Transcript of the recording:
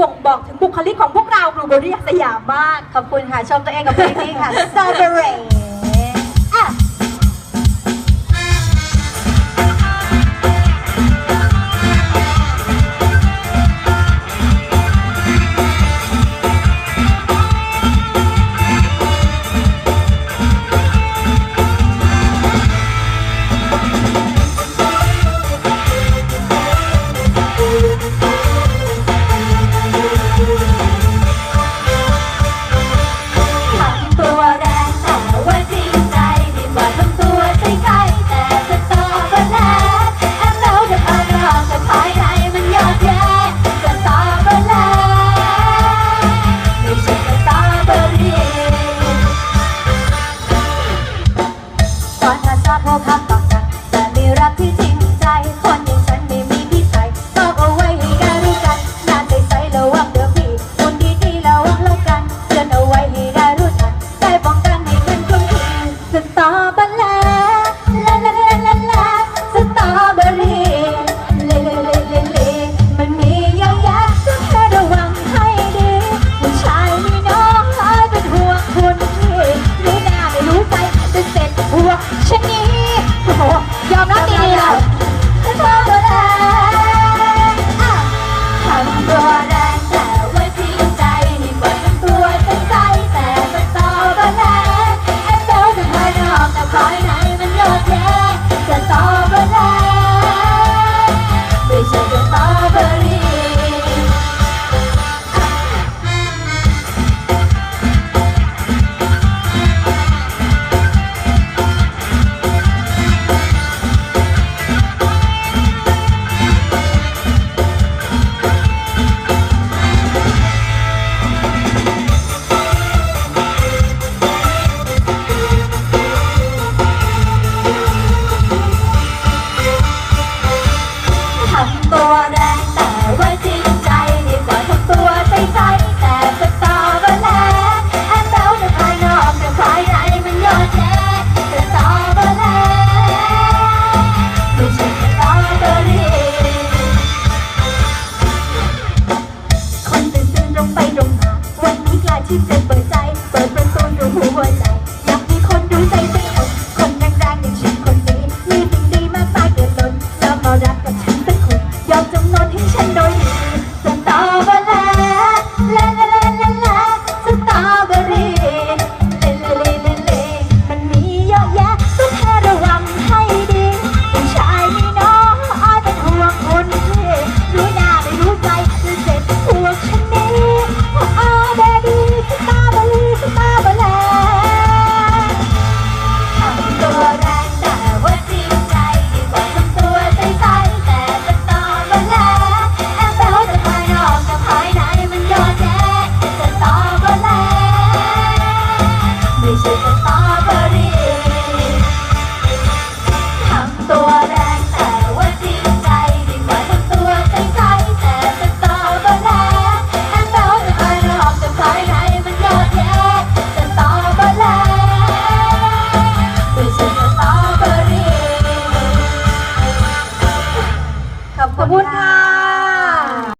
บ่งบอกถึงบุคลิกของพวกเราบลูเบอรี่สยามมาก ขอบคุณค่ะ ชมตัวเองกับเพลงนี้ค่ะ Strawberry 不会 ขอบคุณค่ะ